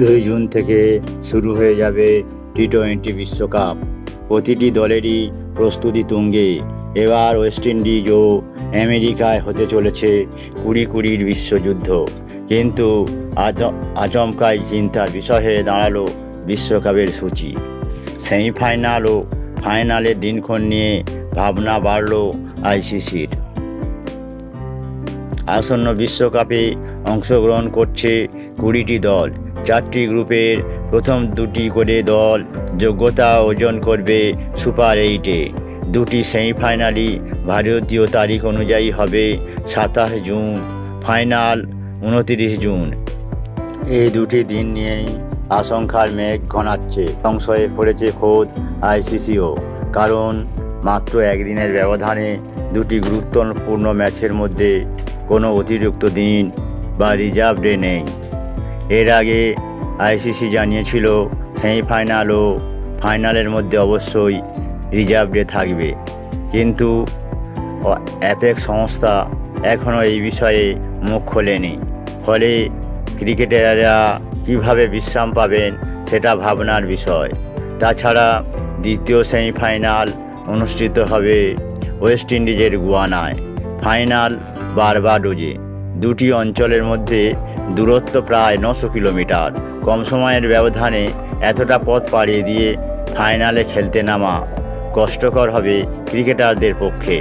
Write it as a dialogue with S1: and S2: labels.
S1: দুই জুন থেকে শুরু হয়ে যাবে টি টোয়েন্টি বিশ্বকাপ। প্রতিটি দলেরই প্রস্তুতি তুঙ্গে। এবার ওয়েস্ট ইন্ডিজ ও আমেরিকায় হতে চলেছে কুড়ি কুড়ির বিশ্বযুদ্ধ। কিন্তু আচমকাই চিন্তার বিষয় হয়ে দাঁড়াল বিশ্বকাপের সূচি। সেমিফাইনাল ও ফাইনালের দিনক্ষণ নিয়ে ভাবনা বাড়ল আইসিসির। আসন্ন বিশ্বকাপে অংশগ্রহণ করছে কুড়িটি দল। চারটি গ্রুপের প্রথম দুটি করে দল যোগ্যতা অর্জন করবে সুপার এইটে। দুটি সেমিফাইনালই ভারতীয় তারিখ অনুযায়ী হবে সাতাশ জুন, ফাইনাল উনতিরিশ জুন। এই দুটি দিন নিয়েই আশঙ্কার মেঘ ঘনাচ্ছে। সংশয়ে পড়েছে খোদ আইসিসিও। কারণ মাত্র একদিনের ব্যবধানে দুটি গুরুত্বপূর্ণ ম্যাচের মধ্যে কোনো অতিরিক্ত দিন বা রিজার্ভ ডে নেই। এর আগে আইসিসি জানিয়েছিল সেমিফাইনাল ও ফাইনালের মধ্যে অবশ্যই রিজার্ভ ডে থাকবে। কিন্তু অ্যাপেক সংস্থা এখনও এই বিষয়ে মুখ খোলেনি। ফলে ক্রিকেটাররা কীভাবে বিশ্রাম পাবেন সেটা ভাবনার বিষয়। তাছাড়া দ্বিতীয় সেমিফাইনাল অনুষ্ঠিত হবে ওয়েস্ট ইন্ডিজের গুয়ানায়। ফাইনাল বারবাডোজে দুটি অঞ্চলের মধ্যে দূরত্ব প্রায় নশো কিলোমিটার। কম সময়ের ব্যবধানে এতটা পথ পাড়িয়ে দিয়ে ফাইনালে খেলতে নামা কষ্টকর হবে ক্রিকেটারদের পক্ষে।